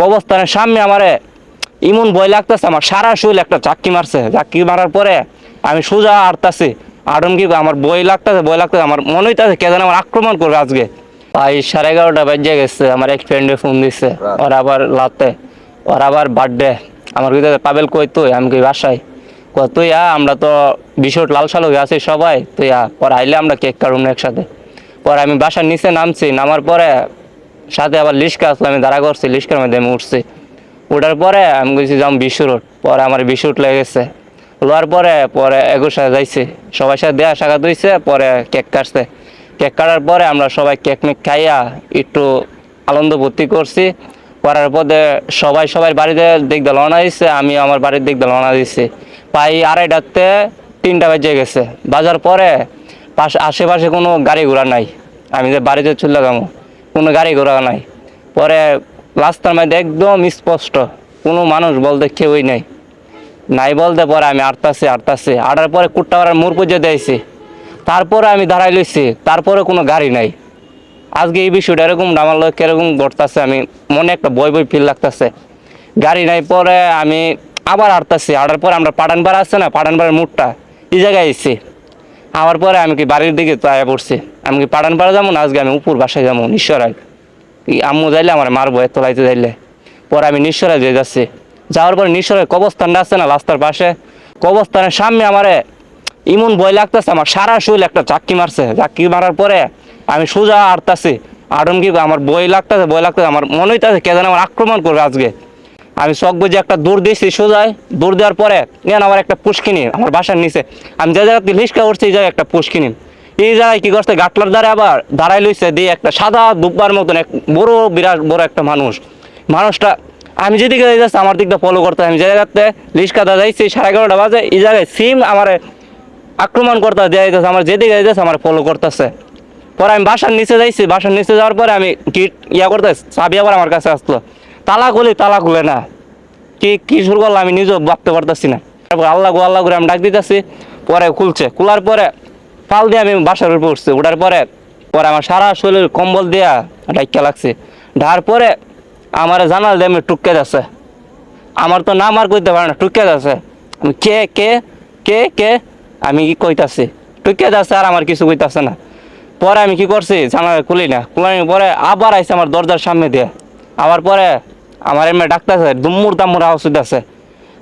কবস্থানের সামনে আমারে ইমন ভয় লাগতেছে আমার সারা শরীর একটা চাক্কি মারছে। চাক্কি মারার পরে আমি সোজা আটতাছি আটন কি আমার বই লাগতেছে বই লাগতেছে আমার মনে হইতেছে কে যেন আমার আক্রমণ করবে আজকে। ভাই সাড়ে এগারোটা বাজে গেছে আমার এক ফ্রেন্ডে ফোন দিচ্ছে ওর আবার লাতে ওর আবার বার্থডে আমার কিন্তু পাবেল কই তুই? আমি কই বাসায়। তুই আ আমরা তো বিশট লাল সালু আছি সবাই। তুই আ পরে আইলে আমরা কেক কাটুন একসাথে। পরে আমি বাসার নিচে নামছি নামার পরে সাথে আবার লিস্কা আসলো আমি দাঁড়া করছি লিস্কার মধ্যে আমি উঠছি। ওঠার পরে আমি গেছি যাম বিশ্ব রোড। পরে আমার বিশ্ব রোড লেগেছে লোয়ার পরে পরে একুশ সাথে যাইছি। সবাই সাথে দেয়া সাক্ষাৎ হয়েছে পরে কেক কাটছে। কেক কাটার পরে আমরা সবাই কেক মেক খাইয়া একটু আনন্দ ভর্তি করছি। করার পরে সবাই সবাই বাড়িতে দেখতে লনা দিচ্ছে আমি আমার বাড়ির দেখতে লনা দিচ্ছি প্রায় আড়াইটাতে তিনটা বেজে গেছে। বাজার পরে পাশে আশেপাশে কোনো গাড়ি ঘোড়া নাই। আমি যে বাড়িতে চলে যাব। কোনো গাড়ি ঘোড়া নাই। পরে রাস্তার মধ্যে একদম স্পষ্ট, কোনো মানুষ বলতে কেউই নাই। নাই বলতে পরে আমি আটতাছি আটতাছি। আটার পরে কুট্টাপাড়ার মোড় পর্যন্ত দিয়েছি তারপরে আমি দাঁড়াই লইছি, তারপরে কোনো গাড়ি নাই। আজকে এই বিষয়টা এরকম, আমার লোক এরকম ঘটতেছে, আমি মনে একটা বই বই ফিল লাগতেছে। গাড়ি নাই, পরে আমি আবার আটতাছি। আটার পরে আমরা পাঠানপাড়া আছে না পাঠানপাড়ার মুখটা এই জায়গায় এসেছি আমার পরে আমি কি বাড়ির দিকে চায়া পড়ছি। আমি কি পাঠানপাড়া যাব না? আজকে আমি উপর বাসায় যাব এই আম্মু যাইলে আমার মারবো, এত লাইতে যাইলে। পরে আমি নিশ্চরায় যেয়ে যাচ্ছি। যাওয়ার পরে নিশ্চরের কবস্থানটা আছে না রাস্তার পাশে? কবস্থানের সামনে আমারে ইমন ভয় লাগতেছে, আমার সারা শরীর একটা চাক্কি মারছে। চাক্কি মারার পরে আমি সোজা আটতাছি আটন কি, আমার বই লাগতেছে বই লাগতেছে, আমার মনে হইতেছে কে যেন আমার আক্রমণ করবে আজকে। আমি চক বুঝে একটা দৌড় দিয়েছি, সোজায় দৌড় দেওয়ার পরে নেন আমার একটা পুষ্কিনি আমার বাসার নিচে। আমি যে জায়গাতে লিস্কা উঠছি, এই জায়গায় একটা পুষ্কিনি এই জায়গায় কি করছে, গাটলার দ্বারা আবার দাঁড়াই লইছে, দিয়ে একটা সাদা দুব্বার মতন এক বড়, বিরাট বড় একটা মানুষ। মানুষটা, আমি যেদিকে যাচ্ছি, আমার দিকটা ফলো করতে আমি যে জায়গাতে লিস্কাটা যাইছি, সাড়ে এগারোটা বাজে, এই জায়গায় সিম আমার আক্রমণ করতে দেওয়া যাইতেছে, আমার যেদিকে যাইতেছে আমার ফলো করতেছে। পরে আমি বাসার নিচে যাইছি, বাসার নিচে যাওয়ার পরে আমি গিট ইয়া করতে চাবি আবার আমার কাছে আসলো। তালা খুলি তালা খুলে না। কি কি শুরু করল আমি নিজেও ভাবতে পারতেছি না। তারপর আল্লাহ গো আল্লাহ করে আমি ডাক দিতেছি, পরে খুলছে। খোলার পরে পাল দিয়ে আমি বাসার উপরে উঠছি। উঠার পরে পরে আমার সারা শরীর কম্বল দিয়া ডাইকা লাগছে। ঢার পরে আমার জানাল দিয়ে আমি টুকে যাচ্ছে। আমার তো নাম আর কইতে পারে না টুকে যাচ্ছে। আমি কে কে কে কে? আমি কি কইতাছি? টুকে যাচ্ছে আর আমার কিছু কইতাছে না। পরে আমি কি করছি? জানালা খুলি না। খুলানোর পরে আবার আইসে আমার দরজার সামনে দিয়ে। আবার পরে আমার এমনি ডাক্তারছে দুম্মুর দাম্মুর আওয়াজ আছে।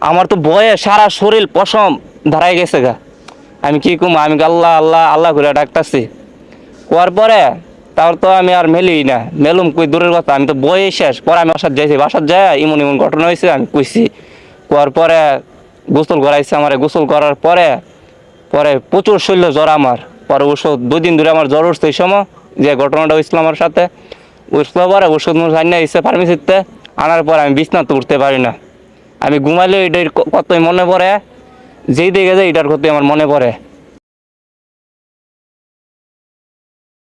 আমার তো বয়ে সারা শরীর পশম দাঁড়াই গেছে গা। আমি কি কম, আমি আল্লাহ আল্লাহ আল্লাহ করে ডাকতাছি? কোয়ার পরে, তার তো আমি আর মেলি না। মেলুম কই, দূরের কথা, আমি তো বই শেষ। পরে আমি বাসার যাইছি, বাসার যায় ইমন ইমন ঘটনা হয়েছে আমি কইছি। কোয়ার পরে গোসল করাইছে আমার। গোসল করার পরে পরে প্রচুর শরীর জ্বর আমার। পরে ওষুধ দুই দিন ধরে আমার জ্বর উঠছে এই সময়, যে ঘটনাটা হয়েছিল আমার সাথে। উঠলে পরে ওষুধ মুষ আনিয়ে দিচ্ছে ফার্মেসিতে আনার পর আমি বিছনাতে উঠতে পারি না। আমি ঘুমালে এটার কতই মনে পড়ে? যেই দিকে যায় এটার ক্ষতি আমার মনে পড়ে।